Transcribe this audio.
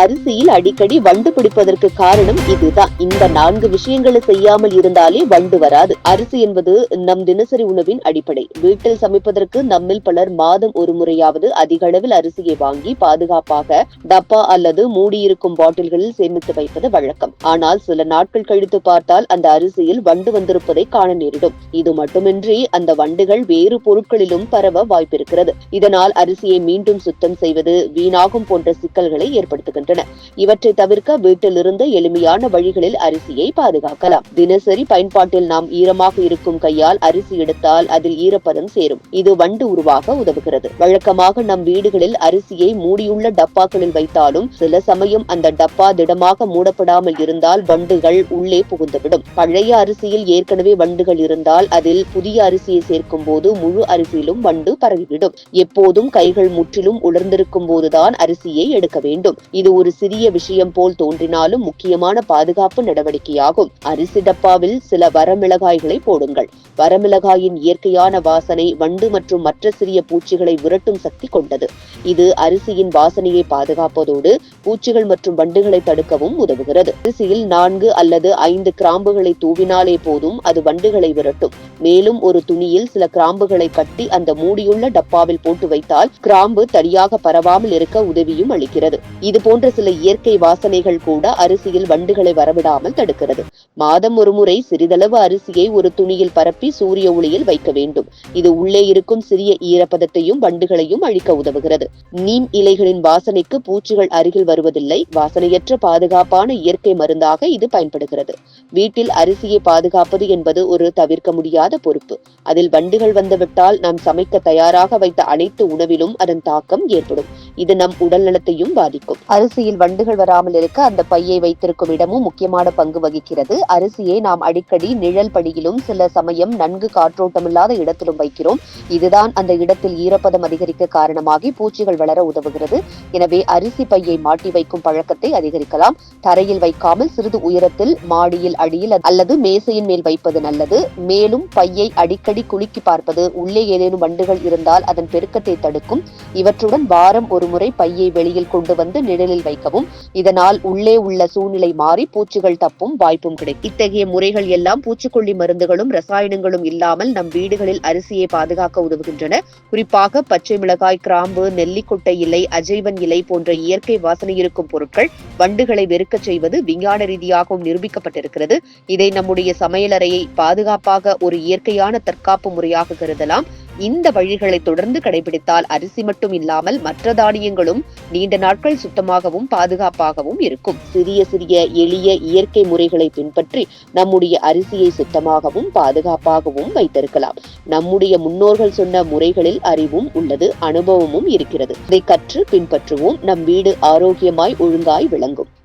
அரிசியில் அடிக்கடி வண்டு பிடிப்பதற்கு காரணம் இதுதான். இந்த நான்கு விஷயங்களை செய்யாமல் இருந்தாலே வண்டு வராது. அரிசி என்பது நம் தினசரி உணவின் அடிப்படை. வீட்டில் சமைப்பதற்கு நம்மில் பலர் மாதம் ஒரு முறையாவது அதிக அளவில் அரிசியை வாங்கி பாதுகாப்பாக டப்பா அல்லது மூடியிருக்கும் பாட்டில்களில் சேமித்து வைப்பது வழக்கம். ஆனால் சில நாட்கள் கழித்து பார்த்தால் அந்த அரிசியில் வண்டு வந்திருப்பதை காண நேரிடும். இது மட்டுமின்றி அந்த வண்டுகள் வேறு பொருட்களிலும் பரவ வாய்ப்பிருக்கிறது. இதனால் அரிசியை மீண்டும் சுத்தம் செய்வது வீணாகும் போன்ற சிக்கல்களை ஏற்படுத்துகின்றன. வருகின்றன இவற்றை தவிர்க்க வீட்டிலிருந்து எளிமையான வழிகளில் அரிசியை பாதுகாக்கலாம். தினசரி பயன்பாட்டில் நாம் ஈரமாக இருக்கும் கையால் அரிசி எடுத்தால் அதில் ஈரப்பதம் சேரும். இது வண்டு உருவாக உதவுகிறது. வழக்கமாக நம் வீடுகளில் அரிசியை மூடியுள்ள டப்பாக்களில் வைத்தாலும் சில சமயம் அந்த டப்பா திடமாக மூடப்படாமல் இருந்தால் வண்டுகள் உள்ளே புகுந்துவிடும். பழைய அரிசியில் ஏற்கனவே வண்டுகள் இருந்தால் அதில் புதிய அரிசியை சேர்க்கும் போது முழு அரிசியிலும் வண்டு பரவிவிடும். எப்போதும் கைகள் முற்றிலும் உலர்ந்திருக்கும் போதுதான் அரிசியை எடுக்க வேண்டும். இது ஒரு சிறிய விஷயம் போல் தோன்றினாலும் முக்கியமான பாதுகாப்பு நடவடிக்கையாகும். அரிசி டப்பாவில் சில வரமிளகாய்களை போடுங்கள். வரமிளகாயின் இயற்கையான வாசனை வண்டு மற்றும் மற்ற சிறிய பூச்சிகளை விரட்டும் சக்தி கொண்டது. இது அரிசியின் வாசனையை பாதுகாப்பதோடு பூச்சிகள் மற்றும் வண்டுகளை தடுக்கவும் உதவுகிறது. அரிசியில் நான்கு அல்லது ஐந்து கிராம்புகளை தூவினாலே போதும் அது வண்டுகளை விரட்டும். மேலும் ஒரு துணியில் சில கிராம்புகளை கட்டி அந்த மூடியுள்ள டப்பாவில் போட்டு வைத்தால் கிராம்பு தனியாக பரவாமல் இருக்க உதவியும் அளிக்கிறது. இது போன்ற சில இயற்கை வாசனைகள் கூட அரிசியில் வண்டுகளை வரவிடாமல் தடுக்கிறது. மாதம் ஒரு முறை சிறிதளவு அரிசியை ஒரு துணியில் பரப்பி சூரிய ஒளியில் வைக்க வேண்டும். இது உள்ளே இருக்கும் சிறிய ஈரப்பதத்தையும் வண்டுகளையும் அழிக்க உதவுகிறது. நீம் இலைகளின் வாசனைக்கு பூச்சிகள் அருகில் வருவதில்லை. வாசனையற்ற பாதுகாப்பான இயற்கை மருந்தாக இது பயன்படுகிறது. வீட்டில் அரிசியை பாதுகாப்பது என்பது ஒரு தவிர்க்க முடியாத பொறுப்பு. அதில் வண்டுகள் வந்துவிட்டால் நாம் சமைக்க தயாராக வைத்த அனைத்து உணவிலும் அதன் தாக்கம் ஏற்படும். இது நம் உடல் நலத்தையும் பாதிக்கும். அரிசியில் வண்டுகள் வராமல் இருக்க அந்த பையை வைத்திருக்கும் இடமும் முக்கியமான பங்கு வகிக்கிறது. அரிசியை நாம் அடிக்கடி நிழல் படியிலும் சில சமயம் நன்கு காற்றோட்டமில்லாத இடத்திலும் வைக்கிறோம். இதுதான் அந்த இடத்தில் ஈரப்பதம் அதிகரிக்க காரணமாகி பூச்சிகள் வளர உதவுகிறது. எனவே அரிசி பையை மாட்டி வைக்கும் பழக்கத்தை அதிகரிக்கலாம். தரையில் வைக்காமல் சிறிது உயரத்தில் மாடியில் அடியில் அல்லது மேசையின் மேல் வைப்பது நல்லது. மேலும் பையை அடிக்கடி குலுக்கி பார்ப்பது உள்ளே ஏதேனும் வண்டுகள் இருந்தால் அதன் பெருக்கத்தை தடுக்கும். இவற்றுடன் வாரம் ஒரு முறை பையை வெளியில் கொண்டு வந்து நிழலில் வைக்கவும். இதனால் உள்ளே உள்ள சூழ்நிலை மாறி பூச்சிகள் தப்பும் வாய்ப்பும் கிடைக்கும். இத்தகைய முறைகள் எல்லாம் பூச்சிக்கொல்லி மருந்துகளும் ரசாயனங்களும் இல்லாமல் நம் வீடுகளில் அரிசியை பாதுகாக்க உதவுகின்றன. குறிப்பாக பச்சை மிளகாய் கிராம்பு நெல்லிக்கொட்டை இலை அஜைவன் இலை போன்ற இயற்கை வாசனை இருக்கும் பொருட்கள் வண்டுகளை வெறுக்கச் செய்வது விஞ்ஞான ரீதியாகவும் நிரூபிக்கப்பட்டிருக்கிறது. இதை நம்முடைய சமையலறையை பாதுகாப்பாக ஒரு இயற்கையான தற்காப்பு முறையாக கருதலாம். இந்த வழிகளை தொடர்ந்து கடைபிடித்தால் அரிசி மட்டும் இல்லாமல் மற்ற தானியங்களும் நீண்ட நாட்கள் சுத்தமாகவும் பாதுகாப்பாகவும் இருக்கும். சிறிய சிறிய எளிய இயற்கை முறைகளை பின்பற்றி நம்முடைய அரிசியை சுத்தமாகவும் பாதுகாப்பாகவும் வைத்திருக்கலாம். நம்முடைய முன்னோர்கள் சொன்ன முறைகளில் அறிவும் உள்ளது அனுபவமும் இருக்கிறது. இதை கற்று பின்பற்றுவோம். நம் வீடு ஆரோக்கியமாய் ஒழுங்காய் விளங்கும்.